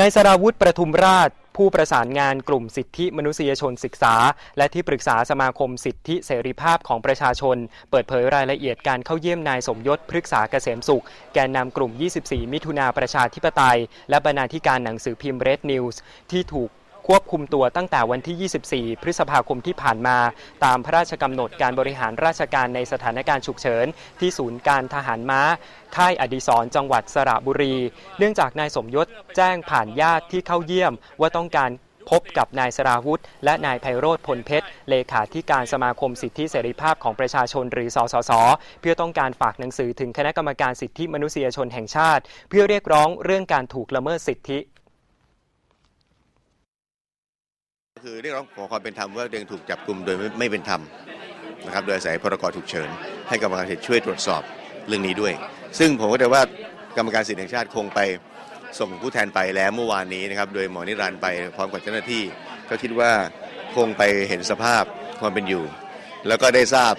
นายสราวุธประทุมราช ผู้ประสานงานกลุ่มสิทธิมนุษยชนศึกษา และที่ปรึกษาสมาคมสิทธิเสรีภาพของประชาชน เปิดเผยรายละเอียดการเข้าเยี่ยมนายสมยศพฤกษาเกษมสุข แกนนำกลุ่ม 24 มิถุนาประชาธิปไตย และบรรณาธิการหนังสือพิมพ์เรดนิวส์ที่ถูก ควบคุมตัวตั้งแต่วันที่ 24 พฤษภาคมที่ผ่านมา ตามพระราชกำหนดการบริหารราชการในสถานการณ์ฉุกเฉิน ที่ศูนย์การทหารม้า ค่ายอดิศรจังหวัดสระบุรี เนื่องจากนายสมยศแจ้งผ่านญาติที่เข้าเยี่ยม ว่าต้องการพบกับนายสราวุธ และนายไพโรธพลเพชร เลขาธิการสมาคมสิทธิเสรีภาพของประชาชนหรือสสส เพื่อต้องการฝากหนังสือถึงคณะกรรมการสิทธิมนุษยชนแห่งชาติ เพื่อเรียกร้องเรื่องการถูกละเมิดสิทธิ คือเรียกร้องขอความเป็นธรรมว่าตัวเองถูกจับกลุ่มโดยไม่ไมเป็นธรรมนะครับโดยอาศัยพรกฉุกเฉิน ให้กรรมการสิทธิ์ช่วยตรวจสอบเรื่องนี้ด้วย ซึ่งผมก็แต่ว่ากรรมการสิทธิแห่งชาติคงไปส่งผู้แทนไปแล้วเมื่อวานนี้นะครับโดยหมอนิรันต์ไปพร้อมกับเจ้าหน้าที่ ก็คิดว่าคงไปเห็นสภาพความเป็นอยู่ แล้วก็ได้ทราบ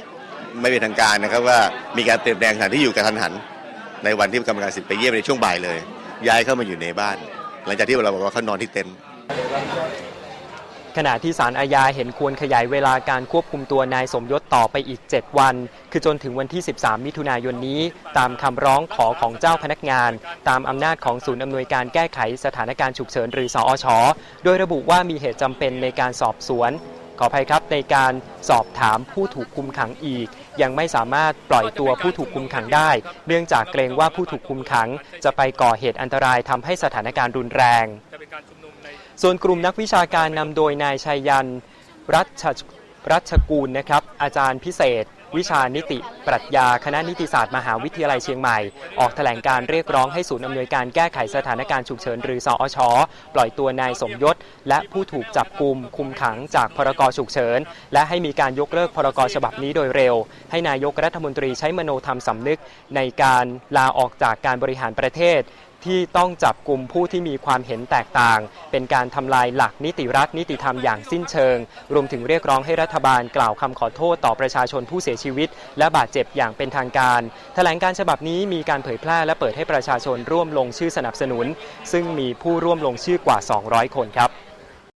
ไม่เป็นทางการนะครับว่ามีการเปลี่ยนแปลงสถานที่อยู่กระทันหัน ในวันที่กรรมการสิทธิ์ไปเยี่ยมในช่วงบ่ายเลย ย้ายเข้ามาอยู่ในบ้าน หลังจากที่เราบอกว่าเขานอนที่เต็นท์ ขณะที่ศาลอาญาเห็นควรขยายเวลาการควบคุมตัวนายสมยศต่อไปอีก 7 วัน คือจนถึงวันที่ 13 มิถุนายนนี้ ตามคำร้องขอของเจ้าพนักงาน ตามอำนาจของศูนย์อำนวยการแก้ไขสถานการณ์ฉุกเฉินหรือสอชโดยระบุว่ามีเหตุจำเป็นในการสอบสวน ขออภัยครับในการสอบถามผู้ถูกคุมขังอีก ยังไม่สามารถปล่อยตัวผู้ถูกคุมขังได้ เนื่องจากเกรงว่าผู้ถูกคุมขัง จะไปก่อเหตุอันตรายทำให้สถานการณ์รุนแรง ส่วนกลุ่มนักวิชาการนำโดยนายชัยยัน รัชรัชกูลนะครับ อาจารย์พิเศษ วิชานิติ ปรัชญา คณะนิติศาสตร์มหาวิทยาลัยเชียงใหม่ ออกแถลงการเรียกร้องให้ศูนย์อำนวยการแก้ไขสถานการณ์ฉุกเฉินหรือสอชปล่อยตัวนายสมยศ และผู้ถูกจับกลุ่มคุมขังจากพรกฉุกเฉิน และให้มีการยกเลิกพรกฉบับนี้โดยเร็ว ให้นายกรัฐมนตรีใช้มโนธรรมสำนึกในการลาออกจากการบริหารประเทศ ที่ต้องจับกลุ่มผู้ที่มีความเห็นแตกต่าง เป็นการทำลายหลักนิติรัฐนิติธรรมอย่างสิ้นเชิง รวมถึงเรียกร้องให้รัฐบาลกล่าวคำขอโทษต่อประชาชนผู้เสียชีวิต และบาดเจ็บอย่างเป็นทางการแถลงการฉบับนี้มีการเผยแพร่และเปิดให้ประชาชนร่วมลงชื่อสนับสนุน ซึ่งมีผู้ร่วมลงชื่อกว่า 200 คนครับ